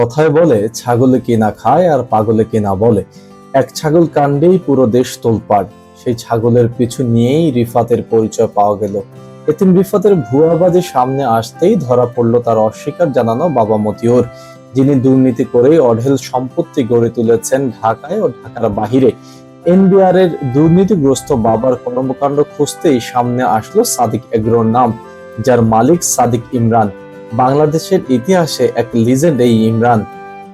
কথায় বলে, ছাগলে কিনা খায় আর পাগলে কিনা বলে? এক ছাগল কাণ্ডেই পুরো দেশ তোলপাড়। সেই ছাগলের পিছু নিয়েই রিফাতের পরিচয় পাওয়া গেল। এতিম রিফাতের ভুয়াবাজি সামনে আসতেই ধরা পড়ল তার অস্বীকার জানানো বাবা মতিউর, যিনি দুর্নীতি করে অঢেল সম্পত্তি গড়ে তুলেছেন ঢাকায় ও ঢাকার বাহিরে। এনবিআর এর দুর্নীতিগ্রস্ত বাবার কর্মকাণ্ড খুঁজতেই সামনে আসলো সাদিক এগ্রোর নাম, যার মালিক সাদিক ইমরান। বাংলাদেশের ইতিহাসে এক লিজেন্ড এই ইমরান।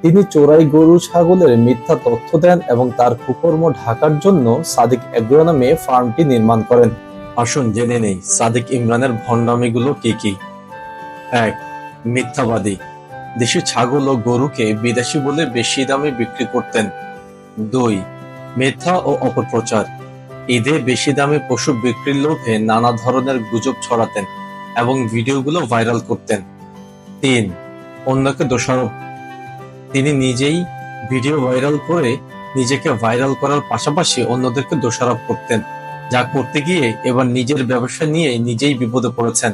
তিনি চোরাই গরু ছাগলের মিথ্যা তথ্য দেন এবং তার কুকর্ম ঢাকার জন্য সাদিক এগ্রো নামে ফার্মটি নির্মাণ করেন। আসুন জেনে নেই, সাদিক ইমরানের ভণ্ডামিগুলো কি কি? এক, মিথ্যাবাদী। দেশি ছাগল ও গরুকে বিদেশি বলে বেশি দামে বিক্রি করতেন। দুই, মিথ্যা ও অপপ্রচার। ঈদে বেশি দামে পশু বিক্রির লোভে নানা ধরনের গুজব ছড়াতেন এবং ভিডিওগুলো ভাইরাল করতেন। তিন। অন্যকে দোষারোপ। তিনি নিজেই ভিডিও ভাইরাল করে নিজেকে ভাইরাল করার পাশাপাশি অন্যদেরকে দোষারোপ করতেন। যা করতে গিয়ে এবার নিজের ব্যবসা নিয়ে নিজেই বিপদে পড়েছেন।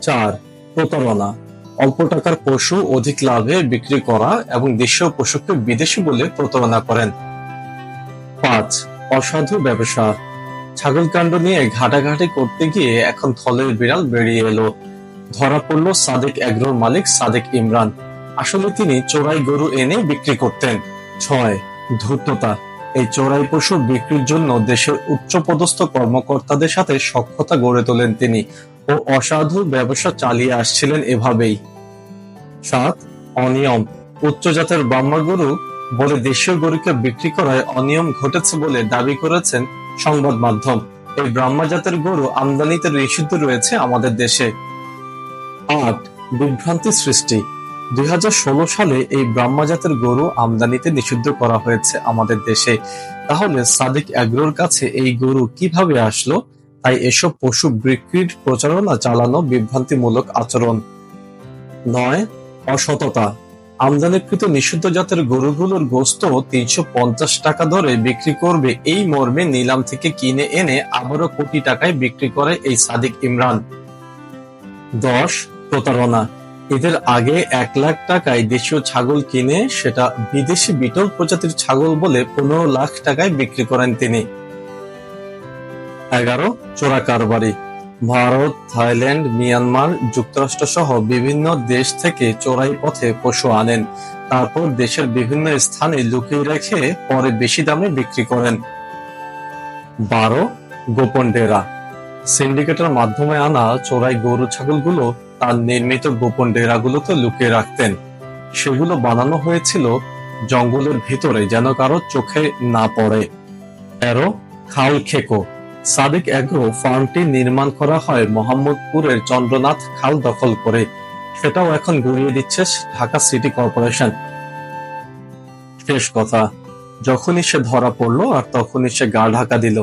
চার, প্রতারণা। অল্প টাকার পশু অধিক লাভে বিক্রি করা এবং দেশীয় পশুকে বিদেশি বলে প্রতারণা করেন। পাঁচ, অসাধু ব্যবসা ছাগল কাণ্ড নিয়ে ঘাটাঘাটি করতে গিয়ে এখন থলের বিড়াল বেরিয়ে এলো। ধরা পড়ল সাদেক এগ্রোর মালিক সাদেক ইমরান। আসলে তিনি চোরাই গরু এনে বিক্রি করতেন। ছয়, ধূর্ততা। এই চোরাই পশু বিক্রির জন্য দেশের উচ্চপদস্থ কর্মকর্তাদের সাথে সক্ষতা গড়ে তোলেন তিনি ও অসাধু ব্যবসা চালিয়ে আসছিলেন এভাবেই। সাত, অনিয়ম। উচ্চ জাতের ব্রাহ্মা গরু বলে দেশীয় গরুকে বিক্রি করায় অনিয়ম ঘটেছে বলে দাবি করেছেন সংবাদ মাধ্যম। এই ব্রাহ্মা জাতের গরু আমদানিতে নিষিদ্ধ রয়েছে আমাদের দেশে। আট বিভ্রান্তি সৃষ্টি। দুই সালে এই ব্রাহ্মা জাতের গরু আমদানিতে নিষিদ্ধ করা হয়েছে আমাদের দেশে। তাহলে সাদিক অ্যাগ্রোর কাছে এই গরু কীভাবে আসলো? তাই এসব পশু বিক্রির প্রচারণা চালানো বিভ্রান্তিমূলক আচরণ। নয়, অসততা। আমদানিকৃত নিষিদ্ধ জাতের গরুগুলোর গোস্ত তিনশো পঞ্চাশ টাকা দরে বিক্রি করবে এই মর্মে নিলাম থেকে কিনে এনে আবারও কোটি টাকায় বিক্রি করে এই সাদিক ইমরান। দশ প্রতারণা। এদের আগে এক লাখ টাকায় দেশীয় ছাগল কিনে সেটা বিদেশি বিটল প্রজাতির ছাগল বলে পনেরো লাখ টাকায় বিক্রি করেন তিনি। এগারো, চোরা কারবারি। ভারত, থাইল্যান্ড, মিয়ানমার যুক্তরাষ্ট্র সহ বিভিন্ন দেশ থেকে চোরাই পথে পশু আনেন। তারপর দেশের বিভিন্ন স্থানে লুকিয়ে রেখে পরে বেশি দামে বিক্রি করেন। বারো, গোপন ডেরা। সিন্ডিকেটের মাধ্যমে আনা চোরাই গরু ছাগলগুলো তার নির্মিত গোপন ডেরাগুলোতে লুকিয়ে রাখতেন। সেগুলো বানানো হয়েছিল জঙ্গলের ভিতরে যেন কারও চোখে না পড়ে। তেরো খাল খেকো সাদিক এগ্রো ফার্মটি নির্মাণ করা হয় মোহাম্মদপুরের চন্দ্রনাথ খাল দখল করে। সেটাও এখন গড়িয়ে দিচ্ছে ঢাকা সিটি কর্পোরেশন। শেষ কথা, যখনই সে ধরা পড়ল আর তখনই সে গা ঢাকা দিল,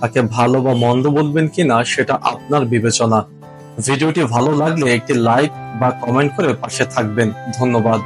তাকে ভালো বা মন্দ বলবেন কিনা সেটা আপনার বিবেচনা। ভিডিওটি ভালো লাগলে একটি লাইক বা কমেন্ট করে পাশে থাকবেন। ধন্যবাদ।